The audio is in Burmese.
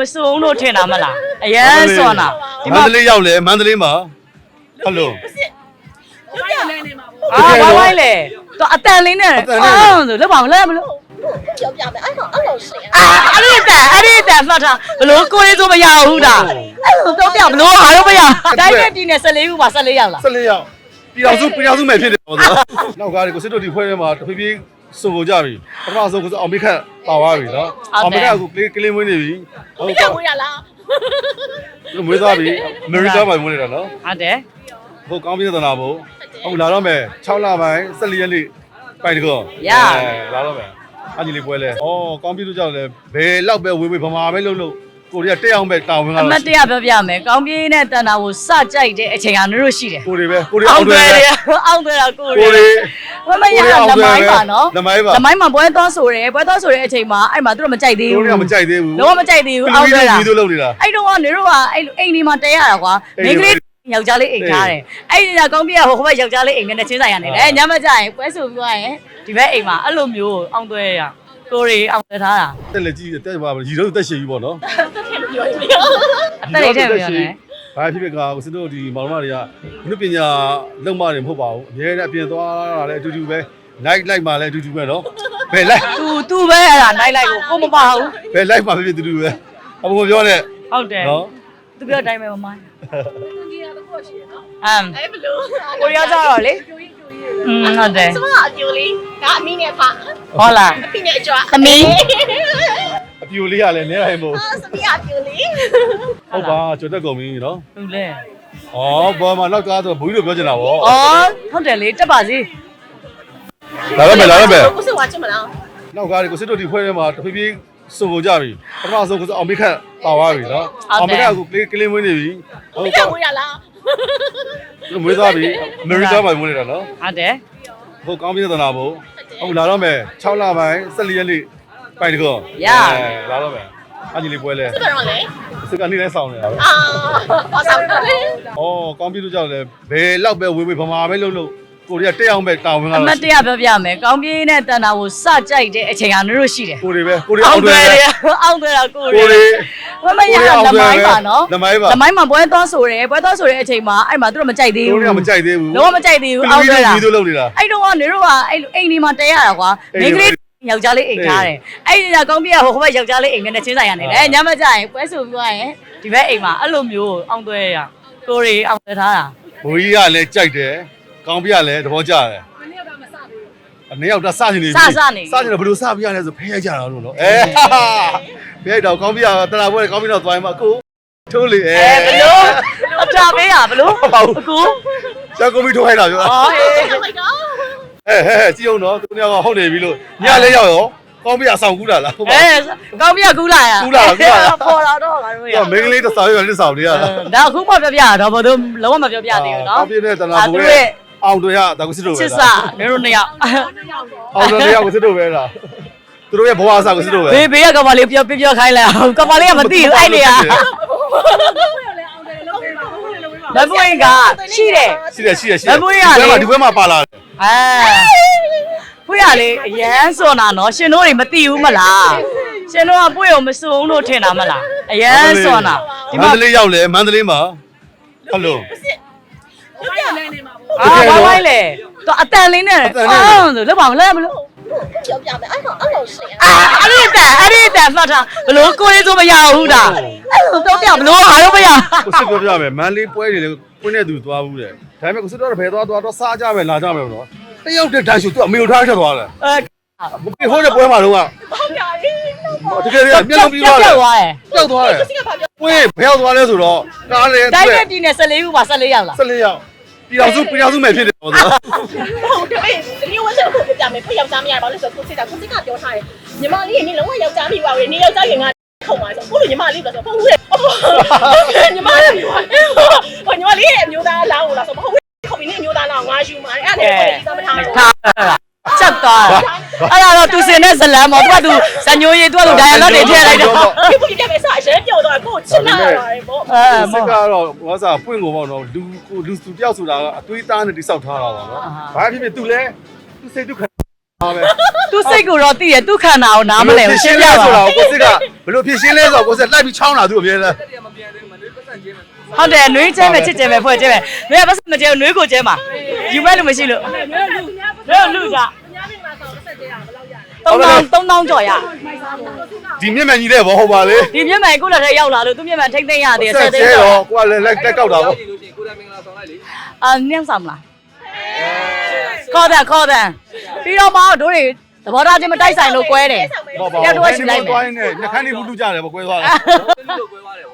မစုံလို့ထင်တာမလားအရန်စွန်တာဒီမမှာန္တလေးရောက်လဲမန္တလေးမှာဟုတ်လို့ပြောပြနေနေမှာပေါ့အာဝိုင်းဝိုင်းလေတော့အတန်လေးနဲ့အတန်လေးနဲ့အော်ဆိုလောက်ပါမလဲမလို့ပြောပြမယ်အဲ့တော့အဲ့လိုရှင်အာအဲ့ဒီတန်အဲ့ဒီတန်မှတ်ထားဘလို့ကိုလေးဆိုမရဘူးဒါအဲ့လိုတော့ပြဘလို့ဟာတော့မရတိုင်းနဲ့ပြည်နယ်14ခုပါ14ရောက်လား14ရောက်ပြည်အောင်စုပြည်အောင်စုမဲ့ဖြစ်တယ်ပေါ့နော်နောက်ကားတွေကိုစစ်တို့ဒီဖွဲထဲမှာတဖြည်းဖြည်း စုံကုန်ကြပြီပထမဆုံးကအောင်မိခတ်ပါသွားပြီနော်အောင်မိခတ်ကကလေးကလေးမွေးနေပြီဟုတ်ပြကဲ့ဝေးရလားမွေးသွားပြီအမေရိကန်မှာမွေးနေတာနော်ဟုတ်တယ်ဟိုကောင်းပြသနာဘို့ဟုတ်လာတော့မယ်6လပိုင်း14ရက်နေ့ပိုင်တကောလာတော့မယ်အညီလေးပွဲလဲဩကောင်းပြလို့ကြောက်လဲဘယ်လောက်ပဲဝေးဝေးဗမာပဲလုံးလုံး ကိုရီးယားတက်အောင်ပဲတာဝန်အကတော့မတ်တရပြောပြမယ်ကောင်းပြေးနဲ့တန်တာကိုစကြိုက်တဲ့အချိန်ကတို့ရှိတယ်ကိုရီပဲကိုရီအောအောင်င်သွဲတွေတယ် အောင်သွဲတာကိုကိုရီမမရလမိုင်းပါနော်လမိုင်းပါလမိုင်းမှာပွဲသွားဆိုတယ်ပွဲသွားဆိုတဲ့အချိန်မှာအဲ့မှာသူတို့မကြိုက်သေးကိုဘူးရီကမကြိုက်သေးဘူးလုံးဝမကြိုက်သေးဘူးအောင်သွဲတာဒီလိုလုပ်နေတာ အဲ့တော့ကနေတို့ကအဲ့လိုအိမ်ဒီမှာတဲရတာကွာအိမိမ်န်းကတွေလေးယောက်ျားလေးအိမ်ထားတယ်အဲ့ဒီကကောင်းပြဟိုဘက်ယောက်ျားလေးအိမ်နဲ့ချင်းဆိုင်ရနေတယ်ညမကြရင်ပွဲဆိုပြီးသွားရင်ဒီဘက်အိမ်မှာအဲ့လိုမျိုးအောင်သွဲရကိုရီအောင်သွဲထားတာ တက်လက်ကြီးတက်ပါရီတော့တက်ရှည်ပြီပေါ့နော် ပြောနေပြောအသက်လေးထည့်ပြောနေဘာဖြစ်ဖြစ်ကကိုစတို့ဒီမောင်မတွေကဘုပညာလုံမတွေမဟုတ်ပါဘူးအများနဲ့အပြင်သွားတာလည်းအတူတူပဲ night light မှာလည်းအတူတူပဲနော်ဘယ် light သူသူပဲအဲ့ဒါနိုင်လိုက်ကိုကိုမပါဘူးဘယ် light မှာဖြစ်ဖြစ်အတူတူပဲအပေါ်ပြောနဲ့ဟုတ်တယ်နော်သူပြောတိုင်းပဲမမိုင်းကြီးရတော့ရှိရနော်အမ်အဲ့ဘလို့ကိုရီးယားကြတော့လေอืมဟုတ်တယ်စမအကျိုးလေးဒါအမီနဲ့ဖာဟုတ်လားအပိနဲ့အကျွာသမီးအပြူလေးကလည်းနဲတိုင်းမို့အာစမီအကျိုးလေး ဟုတ်ပါကျွတ်တက်ကုန်ပြီနော်ဟုတ်လေဩဘောမှာနောက်ကားဆိုဘုန်းကြီးတို့ပြောချင်တာဗောအော်ဟုတ်တယ်လေတက်ပါစေလာတော့မယ်လာတော့မယ်ကိုစဝါချင်မလားနောက်ကားတွေကိုစစ်တို့ဒီဖွဲထဲမှာတဖြည်းဖြည်းစုံကုန်ကြပြီပထမဆုံးကအောင်မိခတ်ပါသွားပြီနော်အောင်မိခတ်ကကလေးကလေးမွေးနေပြီဟုတ်ပြကဲ့ဝေးရလားမွေးသွားပြီအမေရိကန်မှာမွေးနေတာနော်ဟုတ်တယ်ဟိုကောင်းပြသနာဘို့ဟုတ်လာတော့မယ်6လပိုင်း14ရက်နေ့ပိုင်တကောလာတော့မယ် အညီလေးပွဲလဲစကတော့လေစစ်ကနေလဲဆောင်နေတာပဲအာဘာသာလဲဩကောင်းပြလို့ကြောက်လဲဘယ်လောက်ပဲဝေးဝေးဗမာပဲလုံးလုံးကိုရီးယားတက်အောင်ပဲတာဝန်ကအမတော့တ်တရပြောပြမယ်ကောင်းပြေးနဲ့တန်တာကိုစကြိုက်တဲ့အချိန်ကတို့ရှိတယ်ကိုရီပဲကိုရီအောအောင်င်သွဲတွေတယ်အောင်သွဲတာကိုကိုရီမမရလမိုင်းပါနော်လမိုင်းပါလမိုင်းမှာပွဲသွားဆိုတယ်ပွဲသွားဆိုတဲ့အချိန်မှာအဲ့မှာသူတို့မကြိုက်သေးကိုဘူးရီကမကြိုက်သေးဘူးလုံးဝမကြိုက်သေးဘူးအောင်သွဲတာဒီလိုလုပ်နေတာအဲ့တော့ကနေတို့ကအဲ့လိုအိမ်ဒီမှာတဲရတာကွာအိမိမ်န်းကတွေလေး ယောက်ျားလေးအိမ်ထားတယ်အဲ့ဒီကကောင်းပြဟိုဘက်ယောက်ျားလေးအိမ်နဲ့ချင်းဆိုင်ရနေတယ်ညမကြရင်ပွဲဆိုပြီးသွားရင်ဒီဘက်အိမ်မှာအဲ့လိုမျိုးအောင်သွဲရကိုရီအောင်သွဲထားတာဘိုးကြီးကလည်းကြိုက်တယ်ကောင်းပြလည်းသဘောကျတယ်အနေရောက်တာစနေပြီစနေတော့ဘယ်လိုစပြရလဲဆိုဖဲရကြတာလို့နော်အဲဖဲတော့ကောင်းပြတလာပွဲကောင်းပြတော့သွားရင်မကိုထိုးလေအဲအဲဘလို့အတာပေးရဘလို့ပါဘူးအခုကျောက်ကွန်ပျူတာထိုးခိုင်းတာပြောအော်ဟေး ဟုတ်လိုက်တော့အဲဟဲ့ကြည့်အောင်နော်သူတို့ကဟုတ်နေပြီလို့ညလေးရောက်ရောကောင်းပြအဆောင်ကူးတာလားဟုတ်ပါအဲကောင်းပြကူးလာရကူးလာကူးလာပေါ်လာတော့ငါတို့ရဘူးမင်္ဂလေးတစ်ဆောင်ရလက်ဆောင်လေးရတာဒါအခုမှပြောပြရတော့ဘယ်သူလုံးဝမပြောပြသေးဘူးနော်ကောင်းပြတဲ့တလာပွဲအောင်တွေရဒါကိုစစ်တို့ပဲချစ်စာနေတို့နှစ်ယောက်အောင်တွေရကိုစစ်တို့ပဲလားသူတို့ရဲ့ဘဝအစားကိုစစ်တို့ပဲဘေးဘေးကကမလေးပြောပြပြောခိုင်းလိုက်အောင်ကမလေးကမသိဘူးအဲ့နေရမပွင့်ကရှိတယ်ရှိတယ်ရှိတယ်ရှိတယ်မမွေးရလေဒီဘက်မှာပါလာတယ် အဲပွင့်ရလေအရန်စွန်တာနော်ရှင်တို့တွေမသိဘူးမလားရှင်တို့ကပွင့်ကိုမစုံလို့ထင်တာမလားအရန်စွန်တာဒီမမှာန္တလေးရောက်လဲမန္တလေးမှာဟုတ်လို့ပြောပြနေနေမှာပေါ့အာဝိုင်းဝိုင်းလေတော့အတန်လေးနဲ့ အော်ဆိုလောက်ပါမလဲမလို့ပြောပြမယ်အဲ့တော့အဲ့လိုရှင်အာအဲ့ဒီတန်အဲ့ဒီတန်မှတ်ထားဘလို့ကိုလေးဆိုမရဘူးဒါအဲ့လိုတော့ပြဘလို့ဟာတော့မရကိုစစ်ပြောပြမယ်မန္တလေးပွဲတွေလည်းကိုင်းတဲ့သူသွားဘူးတဲ့ ဒါပေမဲ့ကိုစစ်တော့ဘယ်သွားသွားတော့စားကြမယ်လာကြမယ်နော်တယောက်တည်းတန်းရှူသူအမေကိုထားချက်သွားတယ်အဲမပြေဟိုးတဲ့ပွဲမှာတော့ဟုတ်ပြပြီတကယ်လည်းမျက်လုံးပြီးသွားတယ်သွားတယ်ပျောက်သွားတယ်စိကဘာပြောပွဲဘယ်ရောက်သွားလဲဆိုတော့ကားလည်းတိုင်းနဲ့ပြည်နယ်14ခုပါ14ရောက်လား14ရောက်ပြည်အောင်စုပြည်အောင်စုမဲ့ဖြစ်တယ်ပေါ့နော်ဟုတ်တယ်ဒီလိုဝက်ချက်ကိုပြမယ်ဖိတ်ယောက်ျားမရပါလို့ဆိုကိုစစ်တာကိုစစ်ကပြောထားတယ်ညီမလေးကနေလုံးဝယောက်ျားမိပါဘူးနေယောက်ျားရင်က ခုံပါဆိုကိုလိုညီမလေးဆိုတော့ဟုတ်ဘူးလေညီမလေးဟိုညီမလေးရဲ့အမျိုးသားလောင်းလာဆိုမဟုတ်ဘူးခုံပြီးနေအမျိုးသားလောင်းငါယူမှာအဲ့ဒါနဲ့ကိုကြီးစားမထားဘူးထားချက်သွားအဲ့ဒါတော့သူစင်တဲ့ဇလန်ပေါ့သူကသူဇညိုရီသူကသူဒိုင်လော့တွေထည့်လိုက်တော့ဒီပူပြပဲစားရဲပြောတော့ကိုချစ်လာရတယ်ပေါ့အဲစစ်ကတော့ဘာသာပွင့်ကိုပေါ့နော်လူကိုလူစုတယောက်ဆိုတာကအသွေးသားနဲ့တိဆောက်ထားတာပါနော်ဘာဖြစ်ဖြစ်သူလဲသူစိတ်ဒုက္ခ ဟာပဲသူစိတ်ကိုတော့သိတယ်သူခန္ဓာကိုနားမလဲဘူးရှင်းပြလဲပါဆိုတာကိုစစ်ကဘလို့ဖြစ်ရှင်းလဲဆိုတော့ကိုစစ်လိုက်ပြီးချောင်းလာသူ့အမြဲတမ်းဟုတ်တယ်နှွေးကျဲမယ်ချစ်ကျဲမယ်ဖွဲ့ကျဲမယ်နှွေးကပတ်စမကျဲဘူးနှွေးကိုကျဲမှာယူမဲ့လို့မရှိလို့နှွေးလူကညာပြင်မှာဆိုဆက်သေးတာဘယ်လောက်ရလဲ3000 3000ကျော်ရဒီမြင့်မြန်ကြီးတဲ့ဘောဟုတ်ပါလေဒီမျက်မှန်ကိုလည်းထဲရောက်လာလို့သူမျက်မှန်ထိမ့်သိမ့်ရသေးတယ်ဆက်ဆက်သိကျဲမ့်ရောတော့ကိုကလည်းလိုက်တက်ကောက်တာပေါ့အာနင်းဆောင်မလား ခေါ်တယ်ခေါ်တယ်ပြီးတော့မတို့တွေသဘောထားချင်းမတိုက်ဆိုင်လို့ကွဲတယ်ပေါ့ပေါ့တယောက်တစ်ဝက်ယူလိုက်မယ် သွားရင်းနဲ့ညခန်းလေးဘူးလူကြတယ်ပေါ့ကွဲသွားတယ်လို့ကွဲသွားတယ်ဗော